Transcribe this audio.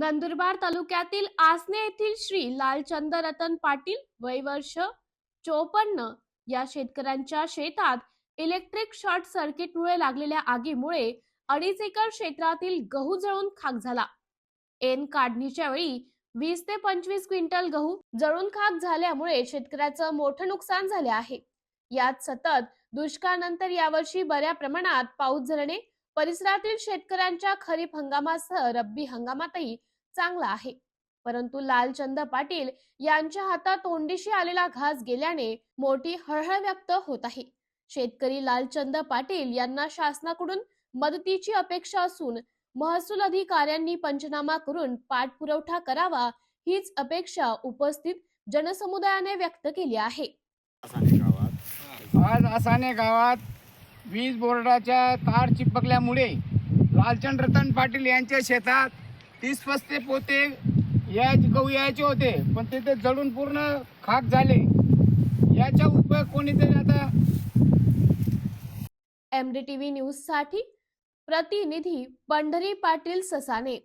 नंदुरबार तालुक्यातील आसने येथील श्री लालचंद रतन पाटील वय वर्ष चोपन्न या शेतकऱ्यांच्या शेतात इलेक्ट्रिक शॉर्ट सर्किटमुळे लागलेल्या आगीमुळे अडीच एकर क्षेत्रातील गहू जळून खाक झाला. एन काढणीच्या वेळी वीस ते पंचवीस क्विंटल गहू जळून खाक झाल्यामुळे शेतकऱ्याचं मोठं नुकसान झाले आहे. यात सतत दुष्काळानंतर यावर्षी बऱ्या प्रमाणात पाऊस झरणे परिसरातील शेतकऱ्यांच्या खरीप हंगामासह रब्बी हंगामातही चांगला आहे. परंतु लालचंद पाटील यांच्या हातात तोंडीशी आलेला घास गेल्याने मोठी हळहळ व्यक्त होत आहे. शेतकरी लालचंद पाटील यांना शासनाकडून मदतीची अपेक्षा असून महसूल अधिकाऱ्यांनी पंचनामा करून पाठपुरवठा करावा हीच अपेक्षा उपस्थित जनसमुदायाने व्यक्त केली आहे. आज असाने गावात वीज बोर्डाच्या तार चिपकल्यामुळे लालचंद रतन पाटील यांच्या शेतात तीस पस्ते पोते या गहू यायचे होते पण तिथे जळून पूर्ण खाक झाले. याचा उपयोग कोणीतरी आता एमडीटीव्ही न्यूजसाठी प्रतिनिधी पंढरी पाटील ससाने.